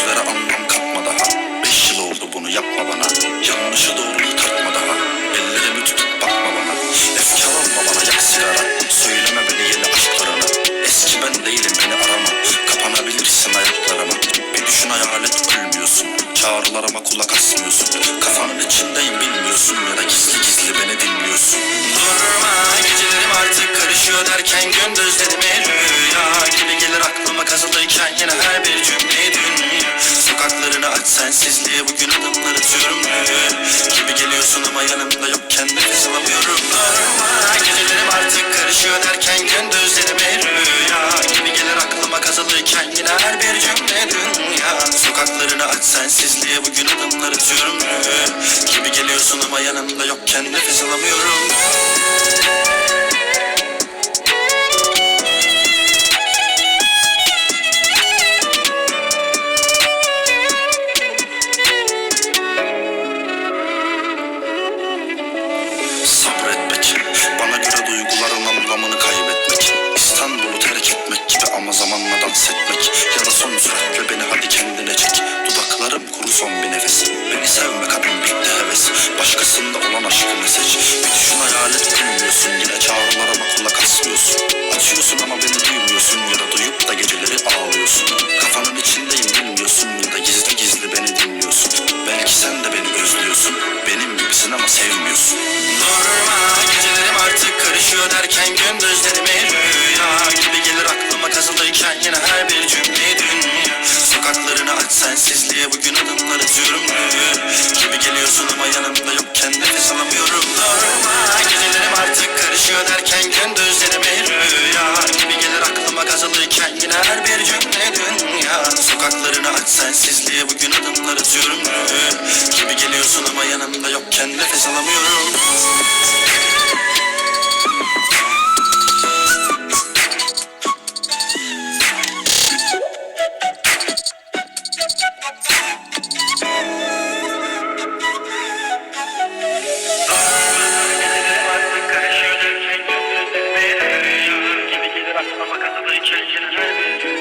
sözlere anlam katma daha Beş yıl oldu bunu yapma bana. Yanlışı doğruyu tartma daha. Ellerimi tutup bakma bana. Efkar olma bana yak sigara. Söyleme beni yeni aşklarına. Eski ben değilim beni arama. Kapanabilirsin ayaklarıma. Bir düşün hayal et ölmüyorsun Çağrılarıma kulak asmıyorsun. Kafanın içindeyim bilmiyorsun. Ya da gizli gizli beni dinliyorsun. Durma gecelerim artık karışıyor derken Gündüzlerime rüya gibi gelir aklıma. Kazılıyken Yine her bir cümle dünya Aç sensizliğe bugün adımlar atıyorum Gibi geliyorsun ama yanımda yokken nefes alamıyorum. Durma gecelerim artık karışıyor derken Gündüzlerime rüya. Gibi gelir aklıma kazılıyken Yine her bir cümle dünya. Sokaklarını aç sensizliğe bugün adımlar atıyorum Gibi geliyorsun ama yanımda yokken nefes alamıyorum Başkasında olan aşkını seç Bir düşün hayal et bilmiyorsun Yine çağrılarıma kulak asmıyorsun. Açıyorsun ama beni duymuyorsun. Ya da duyup da geceleri ağlıyorsun. Kafanın içindeyim bilmiyorsun Ya da gizli gizli beni dinliyorsun. Belki sen de beni özlüyorsun. Benim gibisin ama sevmiyorsun. Durma gecelerim artık karışıyor derken Gündüzlerime rüya gibi gelir aklıma. Kazılıyken Yine her bir cümle dünya Sokaklarını aç sensizliğe bugün adımlar atıyorum ne cümle dünya Sokaklarını aç sensizliğe bugün adımlar atıyorum Gibi geliyorsun ama yanımda yokken nefes alamıyorum Ama kasada içerken her bir